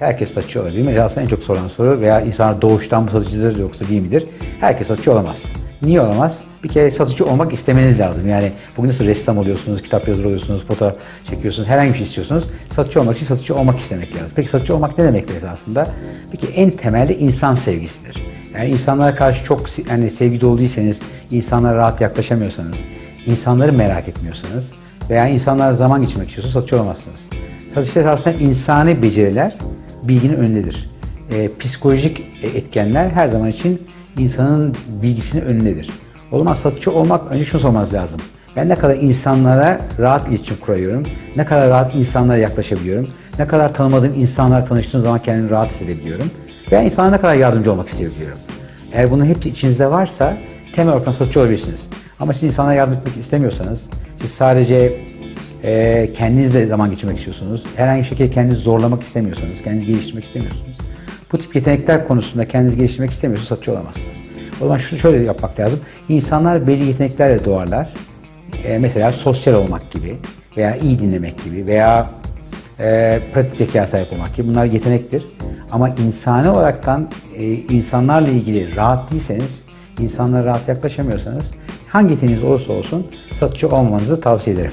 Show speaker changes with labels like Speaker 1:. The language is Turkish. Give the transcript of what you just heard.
Speaker 1: Herkes satışçı olabilir mi? Aslında en çok sorulan soru veya insanlar doğuştan mı satıcıdır yoksa değil midir? Herkes satışçı olamaz. Niye olamaz? Bir kere satıcı olmak istemeniz lazım. Yani bugün nasıl ressam oluyorsunuz, kitap yazarı oluyorsunuz, fotoğraf çekiyorsunuz, herhangi bir şey istiyorsunuz. Satıcı olmak için satıcı olmak istemek lazım. Peki satıcı olmak ne demektir aslında? Peki en temelde insan sevgisidir. Yani insanlara karşı çok yani sevgi dolu insanlara rahat yaklaşamıyorsanız, insanları merak etmiyorsanız veya insanlara zaman geçirmek istiyorsanız satıcı olamazsınız. Satışta aslında insani beceriler bilginin önündedir. Ee, psikolojik e, etkenler her zaman için insanın bilgisinin önündedir. O zaman satıcı olmak önce şunu sormanız lazım. Ben ne kadar insanlara rahat iletişim kuruyorum, ne kadar rahat insanlara yaklaşabiliyorum, ne kadar tanımadığım insanlarla tanıştığım zaman kendimi rahat hissedebiliyorum veya insanlara ne kadar yardımcı olmak isteyebiliyorum. Eğer bunun hepsi içinizde varsa temel olarak satıcı olabilirsiniz. Ama siz insanlara yardım etmek istemiyorsanız, siz sadece e, kendinizle zaman geçirmek istiyorsunuz, herhangi bir şekilde kendinizi zorlamak istemiyorsanız, kendinizi geliştirmek istemiyorsunuz. Bu tip yetenekler konusunda kendinizi geliştirmek istemiyorsanız satıcı olamazsınız. O zaman şunu şöyle yapmak lazım. İnsanlar belli yeteneklerle doğarlar. E, mesela sosyal olmak gibi veya iyi dinlemek gibi veya e, pratik zeka sahip olmak gibi bunlar yetenektir. Ama insani olaraktan e, insanlarla ilgili rahat değilseniz, insanlara rahat yaklaşamıyorsanız hangi yeteneğiniz olursa olsun satıcı olmamanızı tavsiye ederim.